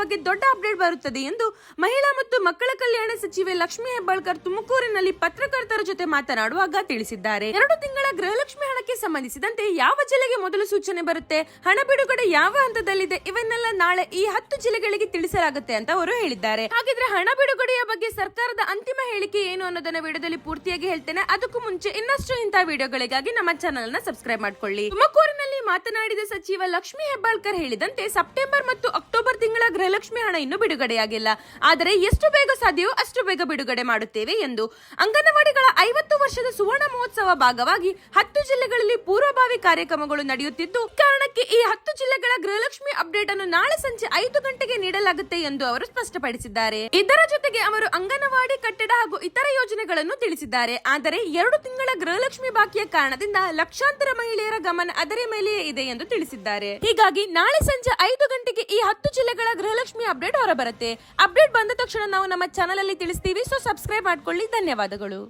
ಬಗ್ಗೆ ದೊಡ್ಡ ಅಪ್ಡೇಟ್ ಬರುತ್ತದೆ ಎಂದು ಮಹಿಳಾ ಮತ್ತು ಮಕ್ಕಳ ಕಲ್ಯಾಣ ಸಚಿವೆ ಲಕ್ಷ್ಮಿ ಹೆಬ್ಬಾಳ್ಕರ್ ತುಮಕೂರಿನಲ್ಲಿ ಪತ್ರಕರ್ತರ ಜೊತೆ ಮಾತನಾಡುವಾಗ ತಿಳಿಸಿದ್ದಾರೆ. ಎರಡು ತಿಂಗಳ ಗೃಹಲಕ್ಷ್ಮಿ ಹಣಕ್ಕೆ ಸಂಬಂಧಿಸಿದಂತೆ ಯಾವ ಜಿಲ್ಲೆಗೆ ಮೊದಲು ಸೂಚನೆ ಬರುತ್ತೆ, ಹಣ ಬಿಡುಗಡೆ ಯಾವ ಹಂತದಲ್ಲಿದೆ, ಇವನ್ನೆಲ್ಲ ನಾಳೆ ಈ ಹತ್ತು ಜಿಲ್ಲೆಗಳಿಗೆ ತಿಳಿಸಲಾಗುತ್ತೆ ಅಂತ ಅವರು ಹೇಳಿದ್ದಾರೆ. ಹಾಗಿದ್ರೆ ಹಣ ಬಿಡುಗಡೆಯ ಬಗ್ಗೆ ಸರ್ಕಾರದ ಅಂತಿಮ ಹೇಳಿಕೆ ಏನು ಅನ್ನೋದನ್ನ ವಿಡಿಯೋದಲ್ಲಿ ಪೂರ್ತಿಯಾಗಿ ಹೇಳ್ತೇನೆ. ಅದಕ್ಕೂ ಮುಂಚೆ ಇನ್ನಷ್ಟು ಇಂತಹ ವಿಡಿಯೋಗಳಿಗಾಗಿ ನಮ್ಮ ಚಾನೆಲ್ನ ಸಬ್ಸ್ಕ್ರೈಬ್ ಮಾಡ್ಕೊಳ್ಳಿ. ತುಮಕೂರಿನಲ್ಲಿ ಮಾತನಾಡಿದ ಸಚಿವ ಲಕ್ಷ್ಮಿ ಹೆಬ್ಬಾಳ್ಕರ್ ಹೇಳಿದಂತೆ ಸೆಪ್ಟೆಂಬರ್ ಮತ್ತು ಅಕ್ಟೋಬರ್ ತಿಂಗಳ ಗೃಹಲಕ್ಷ್ಮಿ ಹಣ ಇನ್ನೂ ಬಿಡುಗಡೆಯಾಗಿಲ್ಲ. ಆದರೆ ಎಷ್ಟು ಬೇಗ ಸಾಧ್ಯವೋ ಅಷ್ಟು ಬೇಗ ಬಿಡುಗಡೆ ಮಾಡುತ್ತೇವೆ ಎಂದು ಅಂಗನವಾಡಿಗಳ ಐವತ್ತು ವರ್ಷದ ಸುವರ್ಣ ಮಹೋತ್ಸವ ಭಾಗವಾಗಿ ಹತ್ತು ಜಿಲ್ಲೆಗಳಲ್ಲಿ ಪೂರ್ವಭಾವಿ ಕಾರ್ಯಕ್ರಮಗಳು ನಡೆಯುತ್ತಿದ್ದು ಕಾರಣಕ್ಕೆ ಈ ಹತ್ತು ಜಿಲ್ಲೆಗಳ ಗೃಹಲಕ್ಷ್ಮಿ ಅಪ್ಡೇಟ್ ಅನ್ನು ನಾಳೆ ಸಂಜೆ ಐದು ಗಂಟೆಗೆ ನೀಡಲಾಗುತ್ತೆ ಎಂದು ಅವರು ಸ್ಪಷ್ಟಪಡಿಸಿದ್ದಾರೆ. ಇದರ ಜೊತೆಗೆ ಅವರು ಅಂಗನವಾಡಿ ಕಟ್ಟಡ ಹಾಗೂ ಇತರ ಯೋಜನೆಗಳನ್ನು ತಿಳಿಸಿದ್ದಾರೆ. ಆದರೆ ಎರಡು ತಿಂಗಳ ಗೃಹಲಕ್ಷ್ಮಿ ಬಾಕಿಯ ಕಾರಣದಿಂದ ಲಕ್ಷಾಂತರ ಮಹಿಳೆಯರ ಗಮನ ಅದರ ಮೇಲೆಯೇ ಇದೆ ಎಂದು ತಿಳಿಸಿದ್ದಾರೆ. ಹೀಗಾಗಿ ನಾಳೆ ಸಂಜೆ ಐದು ಗಂಟೆಗೆ ಈ ಹತ್ತು ಜಿಲ್ಲೆಗಳ ಗೃಹಲಕ್ಷ್ಮಿ ಅಪ್ಡೇಟ್ ಹೊರಬರುತ್ತೆ. ಅಪ್ಡೇಟ್ ಬಂದ ತಕ್ಷಣ ನಾವು ನಮ್ಮ ಚಾನಲ್ ಅಲ್ಲಿ ತಿಳಿಸ್ತೀವಿ. ಸೊ ಸಬ್ಸ್ಕ್ರೈಬ್ ಮಾಡ್ಕೊಳ್ಳಿ. ಧನ್ಯವಾದಗಳು.